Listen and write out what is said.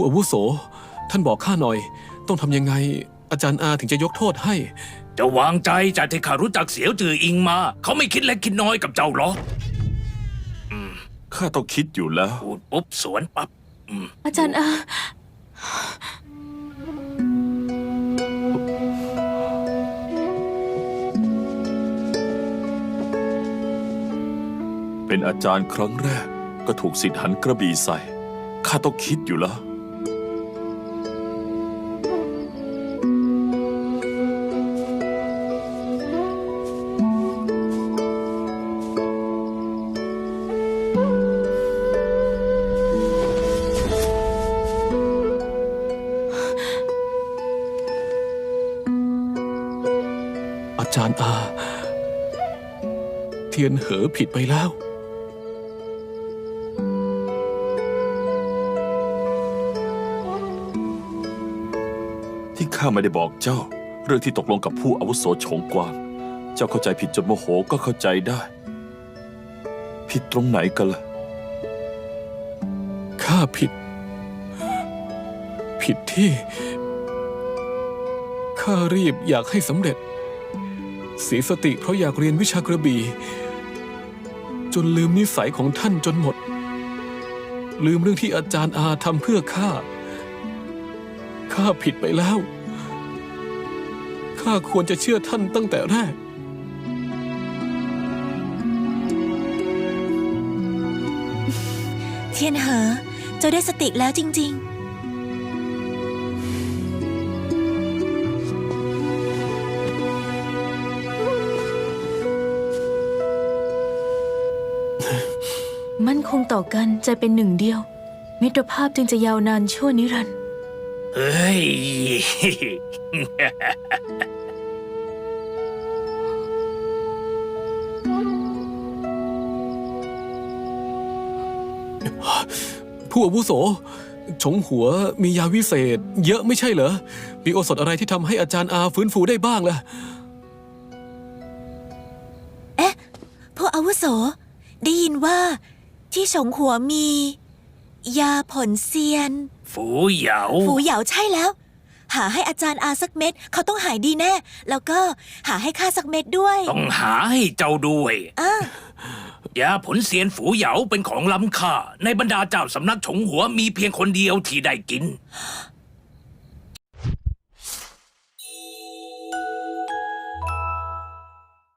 ผู้อาวุโส ท่านบอกข้าหน่อย ต้องทำยังไง อาจารย์อาถึงจะยกโทษให้ จะวางใจจากที่ข้ารู้จักเสียวจืออิงมา เขาไม่คิดเล็กคิดน้อยกับเจ้าหรอกข้าต้องคิดอยู่แล้ว พูดปุ๊บสวนปั๊บอาจารย์อาเป็นอาจารย์ครั้งแรก ก็ถูกสิทธิ์หันกระบี่ใส่ ข้าต้องคิดอยู่แล้ว จารย์อา เทียนเหอผิดไปแล้ว ที่ข้าไม่ได้บอกเจ้า เรื่องที่ตกลงกับผู้อาวุโสชงกวางเจ้าเข้าใจผิดจนโมโหก็เข้าใจได้ ผิดตรงไหนกันล่ะข้าผิด ผิดที่ข้ารีบอยากให้สำเร็จ เสียสติเพราะอยากเรียนวิชากระบี่ จนลืมนิสัยของท่านจนหมด ลืมเรื่องที่อาจารย์อาทำเพื่อข้า ข้าผิดไปแล้ว ข้าควรจะเชื่อท่านตั้งแต่แรกเทียนเหอเจ้าได้สติแล้วจริง ๆ มั่นคงต่อกันใจเป็นหนึ่งเดียว มิตรภาพจึงจะยาวนานชั่วนิรันดร์เฮ้ย ผู้อาวุโสฉงหัวมียาวิเศษ เยอะไม่ใช่เหรอ มีโอสถอะไรที่ทำให้อาจารย์อาฟื้นฟูได้บ้างล่ะผู้อาวุโส ได้ยินว่า ที่ฉงหัวมี ยาผลเซียน ฝูเหยา ฝูเหยาใช่แล้ว หาให้อาจารย์อาสักเม็ด เขาต้องหายดีแน่ แล้วก็หาให้ข้าสักเม็ดด้วยต้องหาให้เจ้าด้วยอะยาผลเสียนฝูเหยาเป็นของล้ำค่า ในบรรดาเจ้าสำนักฉงหัวมีเพียงคนเดียวที่ได้กิน